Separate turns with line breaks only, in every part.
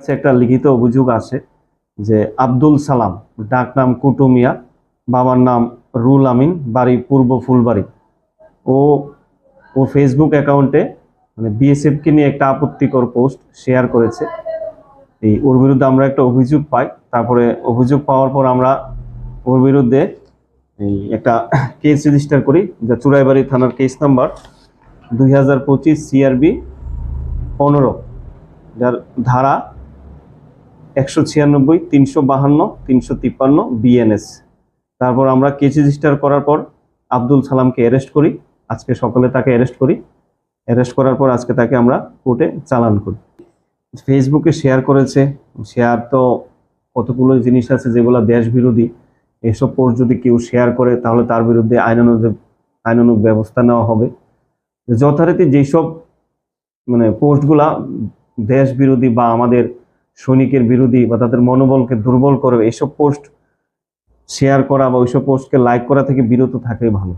কাছে একটা লিখিত অভিযোগ আছে যে আব্দুল সালাম, ডাক নাম কুটুমিয়া, বাবার নাম রুল আমিন, বাড়ি পূর্ব ফুলবাড়ি। ও ও ফেসবুক অ্যাকাউন্টে মানে বিএসএফকে নিয়ে একটা আপত্তিকর পোস্ট শেয়ার করেছে। এই ওর বিরুদ্ধে আমরা একটা অভিযোগ পাই, তারপরে অভিযোগ পাওয়ার পর আমরা ওর বিরুদ্ধে এই একটা কেস রেজিস্টার করি, যা চুরাইবাড়ি থানার কেস নাম্বার দুই হাজার পঁচিশ সিআরবি পনেরো, যার ধারা একশো ছিয়ানব্বই, তিনশো বাহান্ন, তিনশো তিপ্পান্ন বিএনএস তারপর আমরা কেস রেজিস্টার করার পর আব্দুল সালামকে অ্যারেস্ট করি। আজকে সকালে তাকে অ্যারেস্ট করি। অ্যারেস্ট করার পর আজকে তাকে আমরা কোর্টে চালান করি। ফেসবুকে শেয়ার করেছে। শেয়ার তো কতগুলো জিনিস আছে যেগুলো দেশ বিরোধী। এসব পোস্ট যদি কেউ শেয়ার করে, তাহলে তার বিরুদ্ধে আইনানুগ আইনানুগ ব্যবস্থা নেওয়া হবে। যথারীতি যেসব মানে পোস্টগুলা দেশ বিরোধী বা আমাদের সৈনিকের বিরোধী বা তাদের মনোবলকে দুর্বল করবে এসব পোস্ট শেয়ার করা বা ওইসব পোস্টকে লাইক করা থেকে বিরত থাকাই ভালো।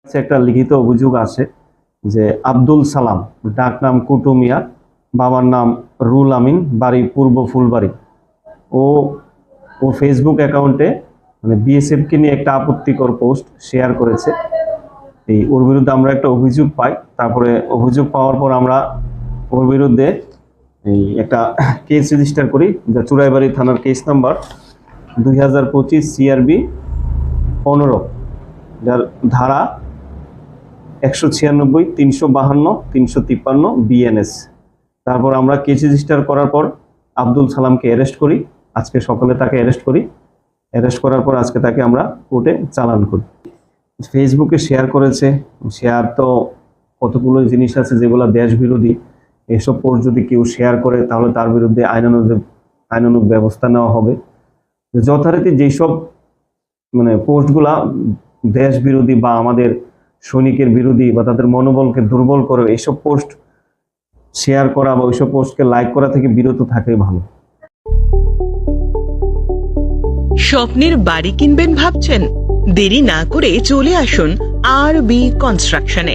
কাছে একটা লিখিত অভিযোগ আছে যে আব্দুল সালাম, ডাক নাম কুটুমিয়া, বাবার নাম রুল আমিন, বাড়ি পূর্ব ফুলবাড়ি। ও ও ফেসবুক অ্যাকাউন্টে মানে বিএসএফকে নিয়ে একটা আপত্তিকর পোস্ট শেয়ার করেছে। এই ওর বিরুদ্ধে আমরা একটা অভিযোগ পাই, তারপরে অভিযোগ পাওয়ার পর আমরা ওর বিরুদ্ধে এই একটা কেস রেজিস্টার করি যা চুরাইবাড়ি থানার কেস নাম্বার দুই হাজার পঁচিশ সিআরবি পনেরো। যার ধারা একশো ছিয়ানব্বই, তিনশো বাহান্ন, তিনশো তিপ্পান্ন বিএনএস তারপর আমরা কেস রেজিস্টার করার পর আব্দুল সালামকে অ্যারেস্ট করি। আজকে সকালে তাকে অ্যারেস্ট করি। অ্যারেস্ট করার পর আজকে তাকে আমরা কোর্টে চালান করি। ফেসবুকে শেয়ার করেছে। শেয়ার তো কতগুলো জিনিস আছে যেগুলো দেশ বিরোধী। এসব পোস্ট যদি কেউ শেয়ার করে, তাহলে তার বিরুদ্ধে আইনানুগ আইনানুগ ব্যবস্থা নেওয়া হবে। যথারীতি যেসব মানে পোস্টগুলা দেশ বিরোধী বা আমাদের সৈনিকের বিরোধী বা তাদের মনোবলকে দুর্বল করে এইসব পোস্ট শেয়ার করা বা ওইসব পোস্টকে লাইক করা থেকে বিরত থাকাই ভালো।
স্বপ্নের বাড়ি কিনবেন ভাবছেন? দেরি না করে চলে আসুন আর বি কনস্ট্রাকশনে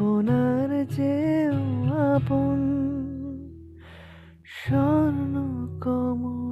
আপনার যে আপন স্বর্ণ কমল।